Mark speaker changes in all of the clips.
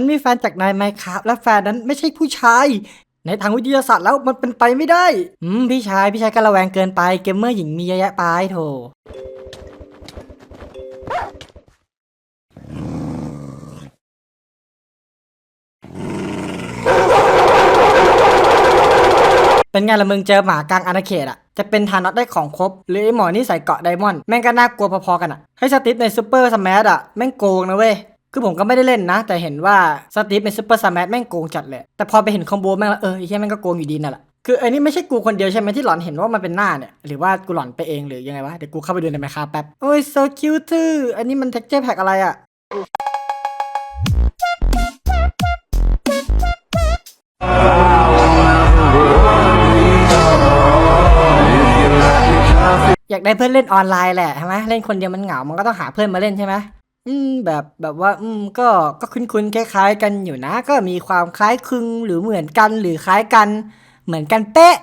Speaker 1: ฉันมีแฟนจากนายไมครับและแฟนนั้นไม่ใช่ผู้ชาย ในทางวิทยาศาสตร์แล้วมันเป็นไปไม่ได้ อืม พี่ชาย พี่ชายก็ระแวงเกินไป เกมเมอร์หญิงมีเยอะแยะไปโถเป็นไงละมึงเจอหมากลางอาณาเขตอะจะเป็นทานอสได้ของครบ หรือไอหมอนี่ใส่เกาะไดมอนด์แม่งก็น่ากลัวพอๆกันอะให้สติฟในซูเปอร์สมัอะแม่งโกงนะเว้ย คือผมก็ไม่ได้เล่นนะ แต่เห็นว่าสตีฟในซูเปอร์สมัแม่งโกงจัดเลย แต่พอไปเห็นคอมโบแม่งแล้วเออไอ้เหี้ยแม่งก็โกงอยู่ดีนั่นแหละคือไอ้นี่ไม่ใช่กูคนเดียวใช่ไหมที่หลอนเห็นว่ามันเป็นหน้าเนี่ย หรือว่ากูหลอนไปเองหรือยังไงวะ เดี๋ยวกูเข้าไปดูในไมค์คาแป๊บโอ้ย so cute ทื่ออันนี้มัน texture pack อะไรอะอยากได้เพื่อนเล่นออนไลน์แหละใช่ไหมเล่นคนเดียวมันเหงา มันก็ต้องหาเพื่อนมาเล่นใช่ไหม อืม แบบ แบบว่า อืม ก็ ก็คุ้น ๆ คล้าย ๆ กันอยู่นะ ก็มีความคล้ายคลึง หรือเหมือนกัน หรือคล้ายกัน เหมือนกันเป๊ะ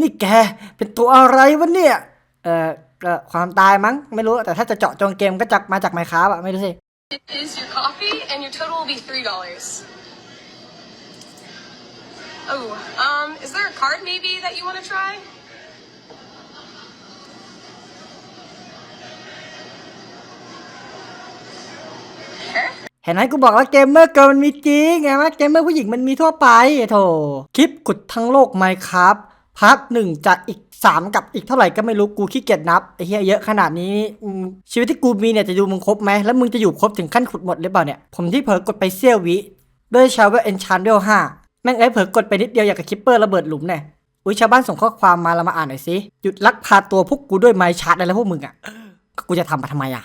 Speaker 1: นี่แก เป็นตัวอะไรวะเนี่ย เอ่อก็ความตายมั้ง ไม่รู้ แต่ถ้าจะเจาะจงเกมก็จะมาจากไมค้าอะไม่รู้สิ
Speaker 2: It is your coffee, and your total will be three dollars. Oh, um, is there a card maybe that you want to try?
Speaker 1: ห็นไหมกูบอกแล้วเกมเมอร์เกิร์ลมันมีจริงไงวะเกมเมอร์ผู้หญิงมันมีทั่วไปโถคลิปกุดทั้งโลกไมครับพาร์ทหนึ่งจะอีกสามกับอีกเท่าไหร่ก็ไม่รู้กูขี้เกียจนับไอ้เหี้ยเยอะขนาดนี้ชีวิตที่กูมีเนี่ยจะดูมึงครบไหมแล้วมึงจะอยู่ครบถึงขั้นขุดหมดหรือเปล่าเนี่ย ผมที่เผลอกดไปเซี่ยววิด้วยชาวเวอร์เอนชานเวลห้าแม่งเอ้เผลอกดไปนิดเดียวอยากกับคิปเปอร์ระเบิดหลุมเนี่ยอุ้ยชาวบ้านส่งข้อความมาเรามาอ่านหน่อยสิหยุดลักพาตัวพวกกูด้วยไมค์ชาร์จอะไรพวกมึงอะก็กูจะทำมาทำไมอะ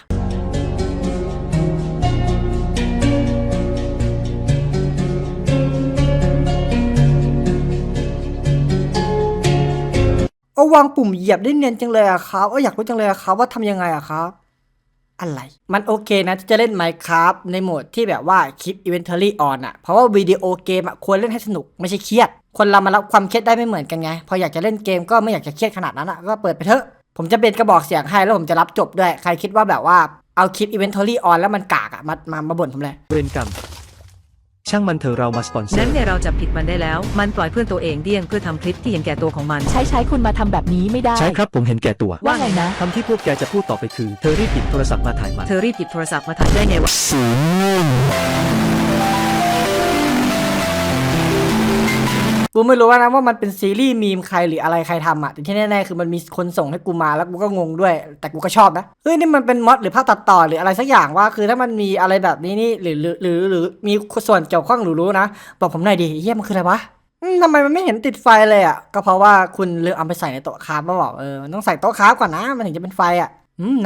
Speaker 1: วางปุ่มเหยียบได้เนียนจังเลยอะครับเอาอยากรู้จังเลยอะครับว่าทำยังไงอะครับ อะไร มันโอเคนะที่จะเล่น Minecraft ในโหมดที่แบบว่าคลิป Inventory on อะเพราะว่าวิดีโอเกมอะควรเล่นให้สนุกไม่ใช่เครียด คนเรามารับความเครียดได้ไม่เหมือนกันไง พออยากจะเล่นเกมก็ไม่อยากจะเครียดขนาดนั้นอะก็เปิดไปเถอะ ผมจะเป็นกระบอกเสียงให้แล้วผมจะรับจบด้วย ใครคิดว่าแบบว่าเอาคลิป Inventory on แล้วมันกากอะมามามาบ่นผมเลย
Speaker 3: เวรกรรม ช่างมันเถอะเรามาสปอนเซอ
Speaker 4: นั้น
Speaker 3: ร์
Speaker 4: เนี่ยเราจับผิดมันได้แล้ว มันปล่อยเพื่อนตัวเองเดี้ยงเพื่อทำคลิปที่เห็นแก่ตัวของมัน
Speaker 5: ใช้ใช้คุณมาทำแบบนี้ไม่ได้
Speaker 3: ใช่ครับผมเห็นแก่ตัว
Speaker 5: ว่าไงนะ
Speaker 3: คำที่พวกแกจะพูดต่อไปคือ เธอรีบหยิบโทรศัพท์มาถ่ายมัน
Speaker 4: เธอรีบหยิบโทรศัพท์มาถ่ายได้ไงวะ
Speaker 1: กูไม่รู้ว่านะว่ามันเป็นซีรีส์มีมใครหรืออะไรใครทำอะแต่ที่แน่ๆคือมันมีคนส่งให้กูมาแล้วกูก็งงด้วย แต่กูก็ชอบนะเฮ้ยนี่มันเป็นมอดหรือภาพตัดต่อหรืออะไรสักอย่างว่าคือถ้ามันมีอะไรแบบนี้นี่หรือหรือหรือหรือมีส่วนเกี่ยวข้องหรือรู้นะบอกผมหน่อยดิเฮียมันคืออะไรวะทำไมมันไม่เห็นติดไฟเลยอะก็เพราะว่าคุณลืมเอาไปใส่ในโต๊ะคราฟมาบอกเออมันต้องใส่โต๊ะคราฟก่อนนะ มันถึงจะเป็นไฟอะ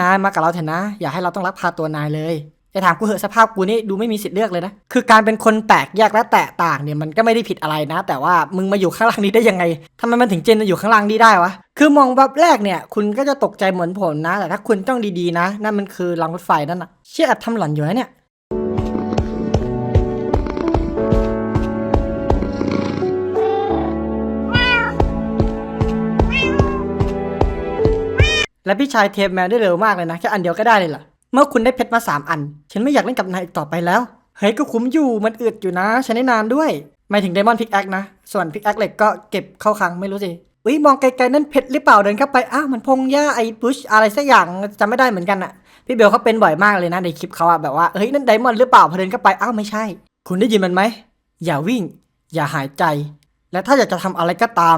Speaker 1: นายมากับเราเถอะนะ อย่าให้เราต้องรักพาตัวนายเลย จะถามกูเหอะสภาพกูนี่ดูไม่มีสิทธิ์เลือกเลยนะ คือการเป็นคนแปลกแยกและแตกต่างเนี่ยมันก็ไม่ได้ผิดอะไรนะ แต่ว่ามึงมาอยู่ข้างล่างนี้ได้ยังไงทำไมมันถึงเจนมาอยู่ข้างล่างนี้ได้วะ คือมองแบบแรกเนี่ยคุณก็จะตกใจเหมือนผมนะ แต่ถ้าคุณต้องดีๆนะ นั่นมันคือรางรถไฟนั่นนะเชี่ยแอบทำหล่อนอยู่นะเนี่ยและพี่ชายเทปแมนได้เร็วมากเลยนะแค่อันเดียวก็ได้เลยล่ะ มื่อคุณได้เพชรมาสามอัน ฉันไม่อยากเล่นกับนายอีกต่อไปแล้ว เฮ้ยก็คุ้มอยู่มันอึดอยู่นะ ใช้ได้นานด้วยไม่ถึงไดมอนด์พิกแอคนะ ส่วนพิกแอคเหล็กก็เก็บเข้าคลังไม่รู้สิอุ้ยมองไกลๆนั่นเพชรหรือเปล่าเดินเข้าไปอ้าวมันพงหญ้าไอ้บุชอะไรสักอย่างจำไม่ได้เหมือนกันอะพี่เบลเขาเป็นบ่อยมากเลยนะในคลิปเขาอะแบบว่าเฮ้ยนั่นไดมอนด์หรือเปล่าพอเดินเข้าไปอ้าวไม่ใช่ คุณได้ยินมันไหมอย่าวิ่ง อย่าหายใจ และถ้าอยากจะทำอะไรก็ตาม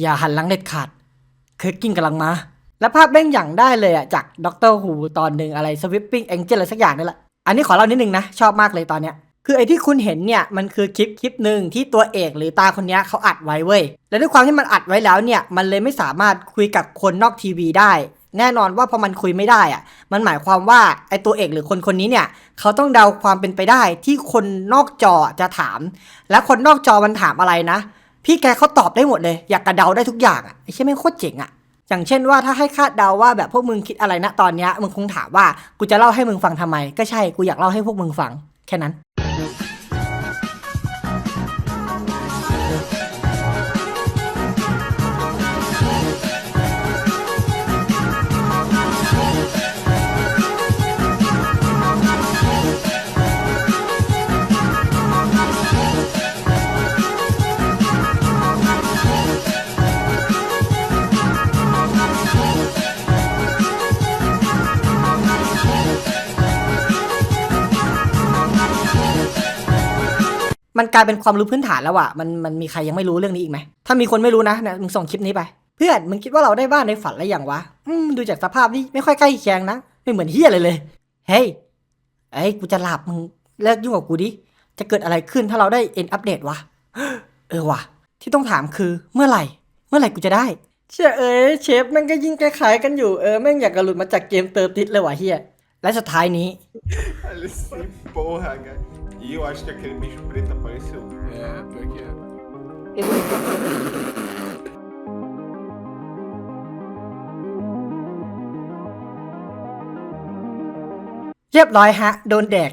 Speaker 1: อย่าหันหลังเด็ดขาดเคิร์กกิ้งกำลังมา แล้วภาพเบ้งอย่างได้เลยอะจากด็อกเตอร์ฮูตอนหนึ่งอะไรสวิปปิ้งแองเจิลอะไรสักอย่างนี่แหละ อันนี้ขอเล่านิดนึงนะ ชอบมากเลยตอนเนี้ย คือไอ้ที่คุณเห็นเนี่ยมันคือคลิปคลิปหนึ่งที่ตัวเอกหรือตาคนนี้เขาอัดไว้เว้ย และด้วยความที่มันอัดไว้แล้วเนี่ยมันเลยไม่สามารถคุยกับคนนอกทีวีได้ แน่นอนว่าพอมันคุยไม่ได้อะ มันหมายความว่าไอ้ตัวเอกหรือคนคนนี้เนี่ยเขาต้องเดาความเป็นไปได้ที่คนนอกจอจะถาม และคนนอกจอมันถามอะไรนะ พี่แกเขาตอบได้หมดเลย อยากกระเดาได้ทุกอย่างอะไอ้เชี่ยแม่โคตรเจ๋งอะ อย่างเช่นว่าถ้าให้คาดเดาว่าแบบพวกมึงคิดอะไรนะตอนเนี้ยมึงคงถามว่ากูจะเล่าให้มึงฟังทำไม ก็ใช่กูอยากเล่าให้พวกมึงฟังแค่นั้น มันกลายเป็นความรู้พื้นฐานแล้วอะมันมันมีใครยังไม่รู้เรื่องนี้อีกไหมถ้ามีคนไม่รู้นะเนี่ยมึงส่งคลิปนี้ไป เพื่อนมึงคิดว่าเราได้บ้านในฝันแล้วอย่างวะอืมดูจากสภาพนี่ไม่ค่อยใกล้เคียงนะไม่เหมือนเฮียเลยเลย เฮ้ยเอ้ยกูจะหลับมึงเลิกยุ่งกับกูดิจะเกิดอะไรขึ้นถ้าเราได้เอ็นอัปเดตวะเออวะที่ต้องถามคือเมื่อไหร่ เมื่อไหร่กูจะได้ เชื่อเอ้ยเชฟแม่งก็ยิ่งคล้ายๆกันอยู่เออแม่งอยากกระหลุดมาจากเกมเติมติดเลยวะเฮีย และสุดท้ายนี้
Speaker 5: Esse porra, cara. E eu acho que aquele bicho preto apareceu.
Speaker 6: É, pior que é.
Speaker 1: เรียบร้อยฮะ โดนแดก